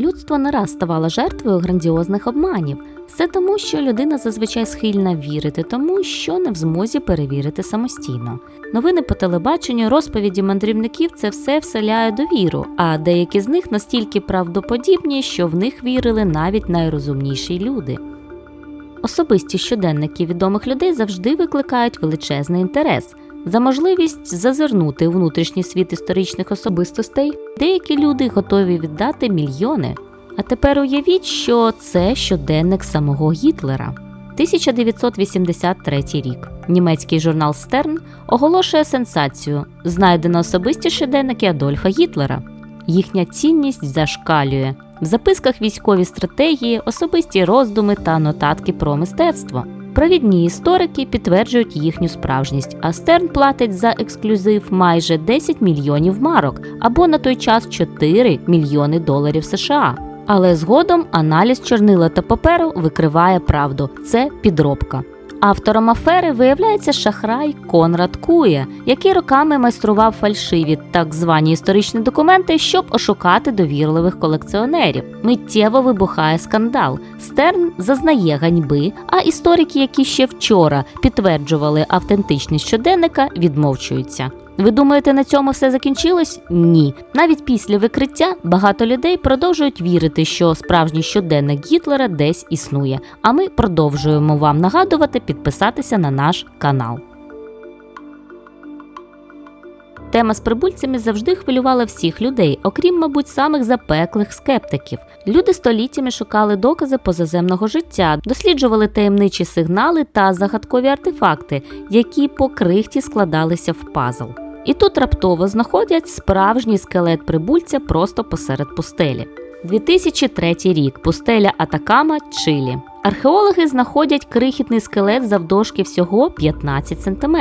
Людство не раз ставало жертвою грандіозних обманів. Все тому, що людина зазвичай схильна вірити тому, що не в змозі перевірити самостійно. Новини по телебаченню, розповіді мандрівників це все вселяє довіру, а деякі з них настільки правдоподібні, що в них вірили навіть найрозумніші люди. Особисті щоденники відомих людей завжди викликають величезний інтерес. За можливість зазирнути у внутрішній світ історичних особистостей деякі люди готові віддати мільйони. А тепер уявіть, що це щоденник самого Гітлера. 1983 рік. Німецький журнал Стерн оголошує сенсацію: знайдено особисті щоденники Адольфа Гітлера. Їхня цінність зашкалює. В записках військові стратегії, особисті роздуми та нотатки про мистецтво. Провідні історики підтверджують їхню справжність, а Стерн платить за ексклюзив майже 10 мільйонів марок або на той час 4 мільйони доларів США. Але згодом аналіз чорнила та паперу викриває правду це підробка. Автором афери виявляється шахрай Конрад Куя, який роками майстрував фальшиві так звані історичні документи, щоб ошукати довірливих колекціонерів. Миттєво вибухає скандал. Стерн зазнає ганьби, а історики, які ще вчора підтверджували автентичність щоденника, відмовчуються. Ви думаєте, на цьому все закінчилось? Ні. Навіть після викриття багато людей продовжують вірити, що справжній щоденник Гітлера десь існує. А ми продовжуємо вам нагадувати підписатися на наш канал. Тема з прибульцями завжди хвилювала всіх людей, окрім, мабуть, самих запеклих скептиків. Люди століттями шукали докази позаземного життя, досліджували таємничі сигнали та загадкові артефакти, які по крихті складалися в пазл. І тут раптово знаходять справжній скелет прибульця просто посеред пустелі. 2003 рік пустеля Атакама, Чилі. Археологи знаходять крихітний скелет завдовжки всього 15 см.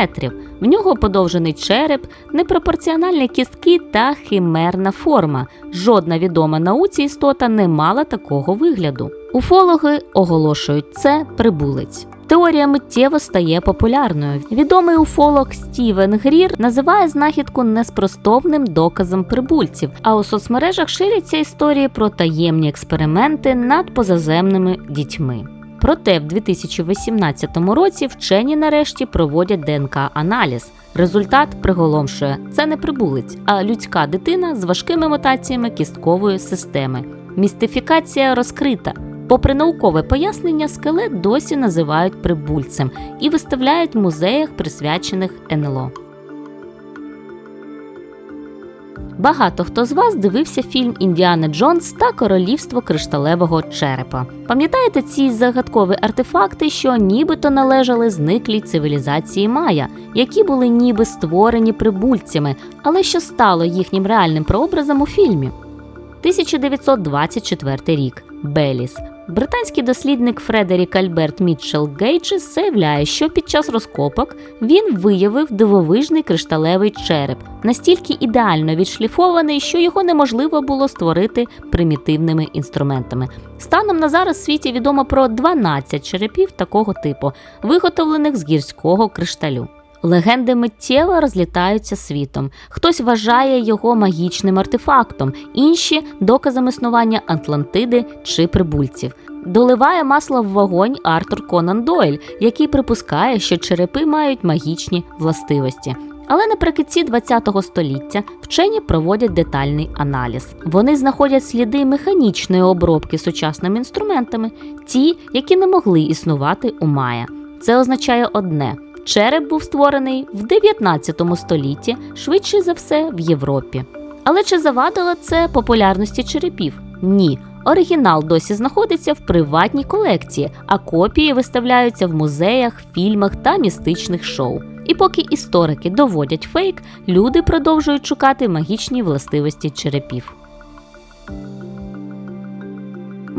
В нього подовжений череп, непропорціональні кістки та химерна форма. Жодна відома науці істота не мала такого вигляду. Уфологи оголошують це прибулець. Теорія миттєво стає популярною. Відомий уфолог Стівен Грір називає знахідку неспростовним доказом прибульців, а у соцмережах ширяться історії про таємні експерименти над позаземними дітьми. Проте в 2018 році вчені нарешті проводять ДНК-аналіз. Результат приголомшує це не прибулець, а людська дитина з важкими мутаціями кісткової системи. Містифікація розкрита. Попри наукове пояснення, скелет досі називають прибульцем і виставляють в музеях, присвячених НЛО. Багато хто з вас дивився фільм Індіана Джонс та Королівство кришталевого черепа. Пам'ятаєте ці загадкові артефакти, що нібито належали зниклій цивілізації Майя, які були ніби створені прибульцями, але що стало їхнім реальним прообразом у фільмі? 1924 рік. Беліс. Британський дослідник Фредерік Альберт Мітчелл Гейджес заявляє, що під час розкопок він виявив дивовижний кришталевий череп, настільки ідеально відшліфований, що його неможливо було створити примітивними інструментами. Станом на зараз в світі відомо про 12 черепів такого типу, виготовлених з гірського кришталю. Легенди миттєво розлітаються світом. Хтось вважає його магічним артефактом, інші доказом існування Атлантиди чи прибульців. Доливає масло в вогонь Артур Конан Дойль, який припускає, що черепи мають магічні властивості. Але наприкінці ХХ століття вчені проводять детальний аналіз. Вони знаходять сліди механічної обробки сучасними інструментами, ті, які не могли існувати у Майя. Це означає одне. Череп був створений в 19 столітті, швидше за все, в Європі. Але чи завадило це популярності черепів? Ні. Оригінал досі знаходиться в приватній колекції, а копії виставляються в музеях, фільмах та містичних шоу. І поки історики доводять фейк, люди продовжують шукати магічні властивості черепів.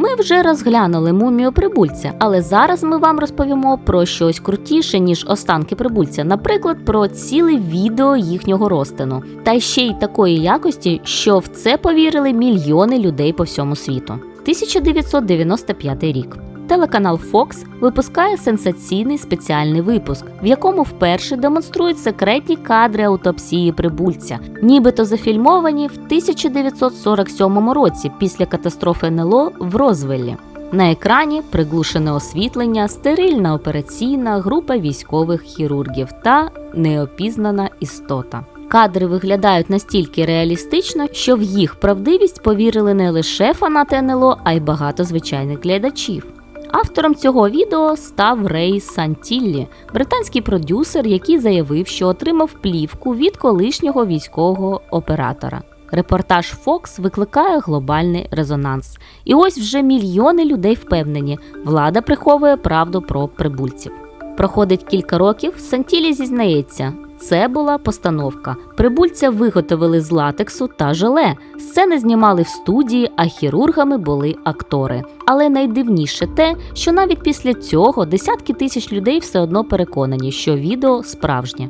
Ми вже розглянули мумію прибульця, але зараз ми вам розповімо про щось крутіше, ніж останки прибульця, наприклад, про ціле відео їхнього розтину, та ще й такої якості, що в це повірили мільйони людей по всьому світу. 1995 рік. Телеканал Fox випускає сенсаційний спеціальний випуск, в якому вперше демонструють секретні кадри аутопсії прибульця, нібито зафільмовані в 1947 році після катастрофи НЛО в Розвеллі. На екрані приглушене освітлення, стерильна операційна група військових хірургів та неопізнана істота. Кадри виглядають настільки реалістично, що в їх правдивість повірили не лише фанати НЛО, а й багато звичайних глядачів. Автором цього відео став Рей Сантіллі, британський продюсер, який заявив, що отримав плівку від колишнього військового оператора. Репортаж Fox викликає глобальний резонанс. І ось вже мільйони людей впевнені, влада приховує правду про прибульців. Проходить кілька років, Сантілі зізнається, це була постановка. Прибульця виготовили з латексу та желе. Сцени знімали в студії, а хірургами були актори. Але найдивніше те, що навіть після цього десятки тисяч людей все одно переконані, що відео справжнє.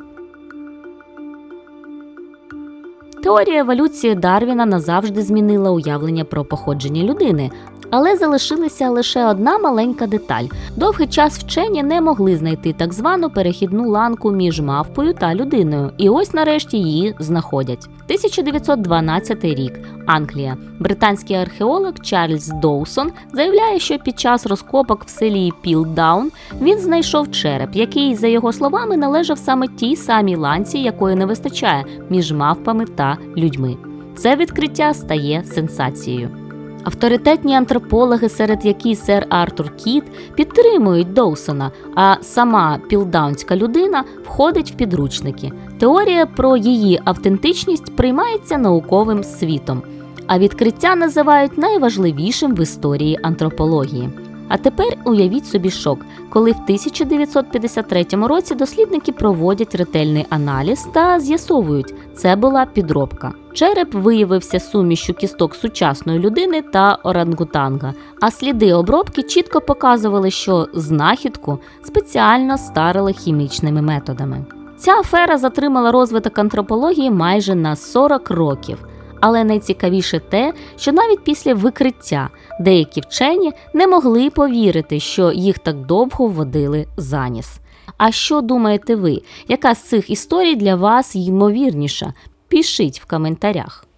Теорія еволюції Дарвіна назавжди змінила уявлення про походження людини. Але залишилася лише одна маленька деталь. Довгий час вчені не могли знайти так звану перехідну ланку між мавпою та людиною, і ось нарешті її знаходять. 1912 рік. Англія. Британський археолог Чарльз Доусон заявляє, що під час розкопок в селі Пілдаун він знайшов череп, який, за його словами, належав саме тій самій ланці, якої не вистачає між мавпами та людьми. Це відкриття стає сенсацією. Авторитетні антропологи, серед яких сер Артур Кіт, підтримують Доусона, а сама пілдаунська людина входить в підручники. Теорія про її автентичність приймається науковим світом, а відкриття називають найважливішим в історії антропології. А тепер уявіть собі шок, коли в 1953 році дослідники проводять ретельний аналіз та з'ясовують, це була підробка. Череп виявився сумішю кісток сучасної людини та орангутанга, а сліди обробки чітко показували, що знахідку спеціально старили хімічними методами. Ця афера затримала розвиток антропології майже на 40 років. Але найцікавіше те, що навіть після викриття деякі вчені не могли повірити, що їх так довго водили за ніс. А що думаєте ви? Яка з цих історій для вас ймовірніша? Пишіть в коментарях.